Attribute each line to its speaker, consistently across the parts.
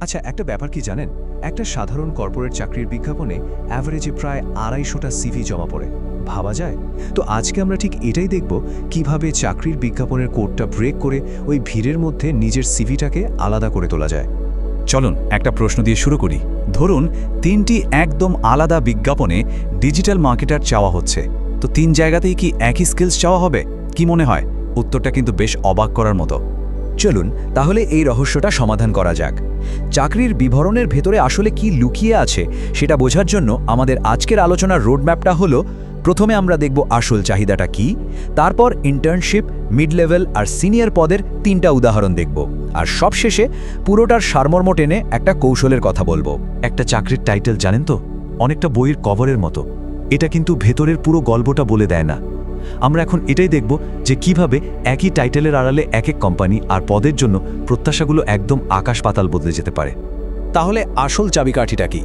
Speaker 1: আচ্ছা একটা ব্যাপার কি জানেন? একটা সাধারণ কর্পোরেট চাকরির বিজ্ঞাপনে অ্যাভারেজে প্রায় আড়াইশোটা সিভি জমা পড়ে। ভাবা যায়? তো আজকে আমরা ঠিক এটাই দেখব কীভাবে চাকরির বিজ্ঞাপনের কোডটা ব্রেক করে ওই ভিড়ের মধ্যে নিজের সিভিটাকে আলাদা করে তোলা যায়।
Speaker 2: চলুন, একটা প্রশ্ন দিয়ে শুরু করি। ধরুন, তিনটি একদম আলাদা বিজ্ঞাপনে ডিজিটাল মার্কেটার চাওয়া হচ্ছে। তো তিন জায়গাতেই কি একই স্কিলস চাওয়া হবে? কি মনে হয়? উত্তরটা কিন্তু বেশ অবাক করার মতো।
Speaker 3: চলুন, তাহলে এই রহস্যটা সমাধান করা যাক। চাকরির বিবরণের ভেতরে আসলে কি লুকিয়ে আছে, সেটা বোঝার জন্য আমাদের আজকের আলোচনার রোডম্যাপটা হলো, প্রথমে আমরা দেখব আসল চাহিদাটা কি, তারপর ইন্টার্নশিপ মিড লেভেল আর সিনিয়র পদের তিনটা উদাহরণ দেখব। আর সবশেষে পুরোটার সারমর্ম টেনে একটা কৌশলের কথা বলব।
Speaker 1: একটা চাকরির টাইটেল জানেন তো? অনেকটা বইয়ের কভারের মতো। এটা কিন্তু ভেতরের পুরো গল্পটা বলে দেয় না। আমরা এখন এটাই দেখব যে কীভাবে একই টাইটেলের আড়ালে এক এক কোম্পানি আর পদের জন্য প্রত্যাশাগুলো একদম আকাশ পাতাল বদলে যেতে পারে।
Speaker 3: তাহলে আসল চাবিকাঠিটা কি?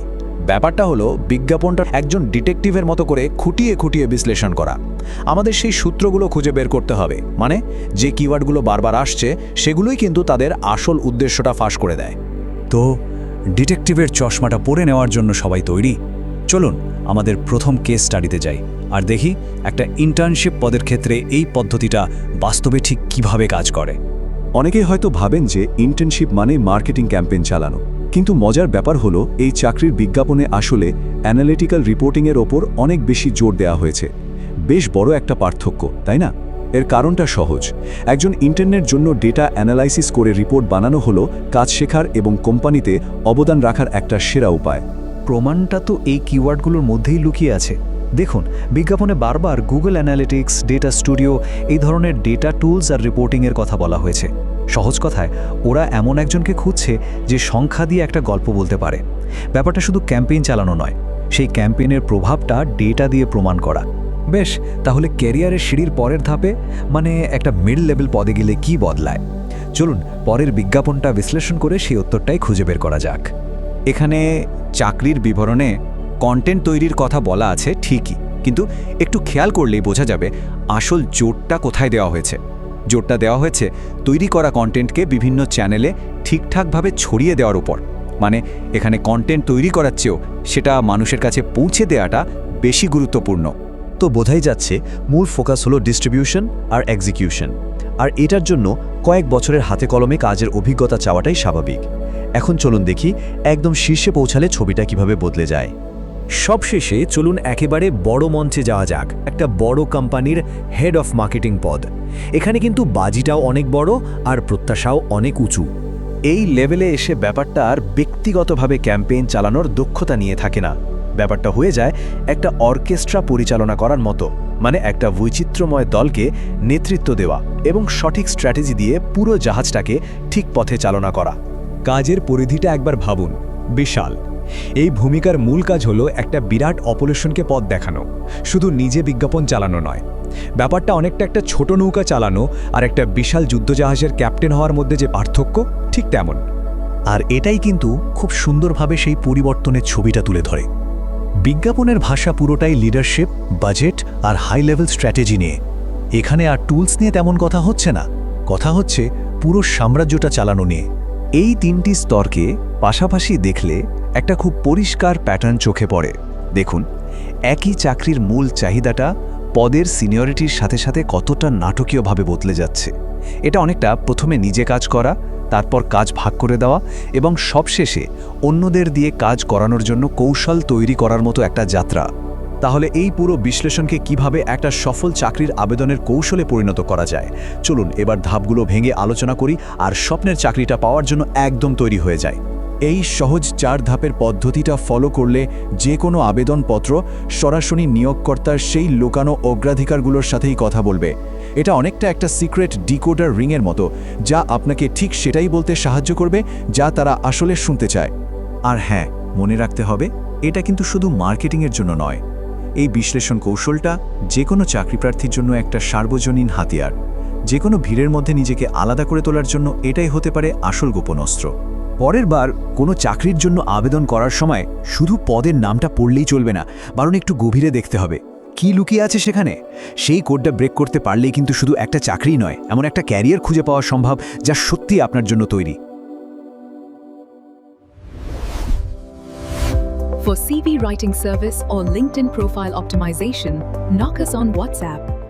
Speaker 3: ব্যাপারটা হলো বিজ্ঞাপনটা একজন ডিটেকটিভের মতো করে খুঁটিয়ে খুঁটিয়ে বিশ্লেষণ করা। আমাদের সেই সূত্রগুলো খুঁজে বের করতে হবে। মানে যে কিওয়ার্ডগুলো বারবার আসছে, সেগুলোই কিন্তু তাদের আসল উদ্দেশ্যটা ফাঁস করে দেয়।
Speaker 2: তো ডিটেকটিভের চশমাটা পরে নেওয়ার জন্য সবাই তৈরি? চলুন, আমাদের প্রথম কেস স্টাডিতে যাই। আর দেখি একটা ইন্টার্নশিপ পদের ক্ষেত্রে এই পদ্ধতিটা বাস্তবে ঠিক কীভাবে কাজ করে।
Speaker 1: অনেকেই হয়তো ভাবেন যে ইন্টার্নশিপ মানে মার্কেটিং ক্যাম্পেইন চালানো কিন্তু মজার ব্যাপার হলো এই চাকরির বিজ্ঞাপনে আসলে অ্যানালিটিক্যাল রিপোর্টিংয়ের ওপর অনেক বেশি জোর দেওয়া হয়েছে। বেশ বড় একটা পার্থক্য তাই না? এর কারণটা সহজ। একজন ইন্টারনেট জন্য ডেটা অ্যানালাইসিস করে রিপোর্ট বানানো হলো কাজ শেখার এবং কোম্পানিতে অবদান রাখার একটা সেরা উপায়।
Speaker 4: প্রমাণটা তো এই কিওয়ার্ডগুলোর মধ্যেই লুকিয়ে আছে। দেখুন, বিজ্ঞাপনে বারবার গুগল অ্যানালিটিক্স ডেটা স্টুডিও এই ধরনের ডেটা টুলস আর রিপোর্টিংয়ের কথা বলা হয়েছে। সহজ কথায়, ওরা এমন একজনকে খুঁজছে যে সংখ্যা দিয়ে একটা গল্প বলতে পারে। ব্যাপারটা শুধু ক্যাম্পেইন চালানো নয়, সেই ক্যাম্পেইনের প্রভাবটা ডেটা দিয়ে প্রমাণ করা। বেশ, তাহলে ক্যারিয়ারের সিঁড়ির পরের ধাপে মানে একটা মিড লেভেল পদে গেলে কি বদলায়? চলুন, পরের বিজ্ঞাপনটা বিশ্লেষণ করে সেই উত্তরটাই খুঁজে বের করা যাক।
Speaker 3: এখানে চাকরির বিবরণে কন্টেন্ট তৈরির কথা বলা আছে ঠিকই, কিন্তু একটু খেয়াল করলেই বোঝা যাবে আসল জোরটা কোথায় দেওয়া হয়েছে। জোরটা দেওয়া হয়েছে তৈরি করা কন্টেন্টকে বিভিন্ন চ্যানেলে ঠিকঠাকভাবে ছড়িয়ে দেওয়ার উপর। মানে এখানে কন্টেন্ট তৈরি করার চেয়েও সেটা মানুষের কাছে পৌঁছে দেওয়াটা বেশি গুরুত্বপূর্ণ।
Speaker 4: তো বোঝাই যাচ্ছে মূল ফোকাস হলো ডিস্ট্রিবিউশন আর এক্সিকিউশন আর এটার জন্য কয়েক বছরের হাতে কলমে কাজের অভিজ্ঞতা চাওয়াটাই স্বাভাবিক। এখন চলুন দেখি একদম শীর্ষে পৌঁছালে ছবিটা কীভাবে বদলে যায়। সবশেষে চলুন একেবারে বড় মঞ্চে যাওয়া যাক, একটা বড় কোম্পানির হেড অফ মার্কেটিং পদ। এখানে কিন্তু বাজিটাও অনেক বড় আর প্রত্যাশাও অনেক উঁচু। এই লেভেলে এসে ব্যাপারটা আর ব্যক্তিগতভাবে ক্যাম্পেইন চালানোর দক্ষতা নিয়ে থাকে না। ব্যাপারটা হয়ে যায় একটা অর্কেস্ট্রা পরিচালনা করার মতো মানে একটা বৈচিত্র্যময় দলকে নেতৃত্ব দেওয়া এবং সঠিক স্ট্র্যাটেজি দিয়ে পুরো জাহাজটাকে ঠিক পথে চালনা করা।
Speaker 5: কাজের পরিধিটা একবার ভাবুন, বিশাল। এই ভূমিকার মূল কাজ হলো একটা বিরাট অপারেশনকে পথ দেখানো, শুধু নিজে বিজ্ঞাপন চালানো নয়। ব্যাপারটা অনেকটা একটা ছোট নৌকা চালানো আর একটা বিশাল যুদ্ধজাহাজের ক্যাপ্টেন হওয়ার মধ্যে যে পার্থক্য, ঠিক তেমন।
Speaker 4: আর এটাই কিন্তু খুব সুন্দরভাবে সেই পরিবর্তনের ছবিটা তুলে ধরে। বিজ্ঞাপনের ভাষা পুরোটাই লিডারশিপ, বাজেট আর হাই লেভেল স্ট্র্যাটেজি নিয়ে। এখানে আর টুলস নিয়ে তেমন কথা হচ্ছে না। কথা হচ্ছে পুরো সাম্রাজ্যটা চালানো নিয়ে। এই তিনটি স্তরকে পাশাপাশি দেখলে একটা খুব পরিষ্কার প্যাটার্ন চোখে পড়ে। দেখুন, একই চাকরির মূল চাহিদাটা পদের সিনিয়রিটির সাথে সাথে কতটা নাটকীয়ভাবে বদলে যাচ্ছে। এটা অনেকটা প্রথমে নিজে কাজ করা, তারপর কাজ ভাগ করে দেওয়া এবং সবশেষে অন্যদের দিয়ে কাজ করানোর জন্য কৌশল তৈরি করার মতো একটা যাত্রা। তাহলে এই পুরো বিশ্লেষণকে কীভাবে একটা সফল চাকরির আবেদনের কৌশলে পরিণত করা যায়? চলুন, এবার ধাপগুলো ভেঙে আলোচনা করি আর স্বপ্নের চাকরিটা পাওয়ার জন্য একদম তৈরি হয়ে যায়
Speaker 5: এই সহজ চার ধাপের পদ্ধতিটা ফলো করলে যে কোনো আবেদনপত্র সরাসরি নিয়োগকর্তার সেই লোকানো অগ্রাধিকারগুলোর সাথেই কথা বলবে। এটা অনেকটা একটা সিক্রেট ডিকোডার রিংয়ের মতো, যা আপনাকে ঠিক সেটাই বলতে সাহায্য করবে, যা তারা আসলে শুনতে চায়।
Speaker 4: আর হ্যাঁ মনে রাখতে হবে, এটা কিন্তু শুধু মার্কেটিংয়ের জন্য নয়। এই বিশ্লেষণ কৌশলটা যে কোনো চাকরি প্রার্থীর জন্য একটা সার্বজনীন হাতিয়ার। যে কোনো ভিড়ের মধ্যে নিজেকে আলাদা করে তোলার জন্য এটাই হতে পারে আসল গোপন অস্ত্র। পরের বার কোনো চাকরির জন্য আবেদন করার সময় শুধু পদের নামটা পড়লেই চলবে না, বরং একটু গভীরে দেখতে হবে। কি লুকিয়ে আছে সেখানে? সেই কোডটা ব্রেক করতে পারলেই কিন্তু শুধু একটা চাকরি নয়, এমন একটা ক্যারিয়ার খুঁজে পাওয়া সম্ভব যা সত্যি আপনার জন্য তৈরি।
Speaker 6: For CV writing service or LinkedIn profile optimization, knock us on WhatsApp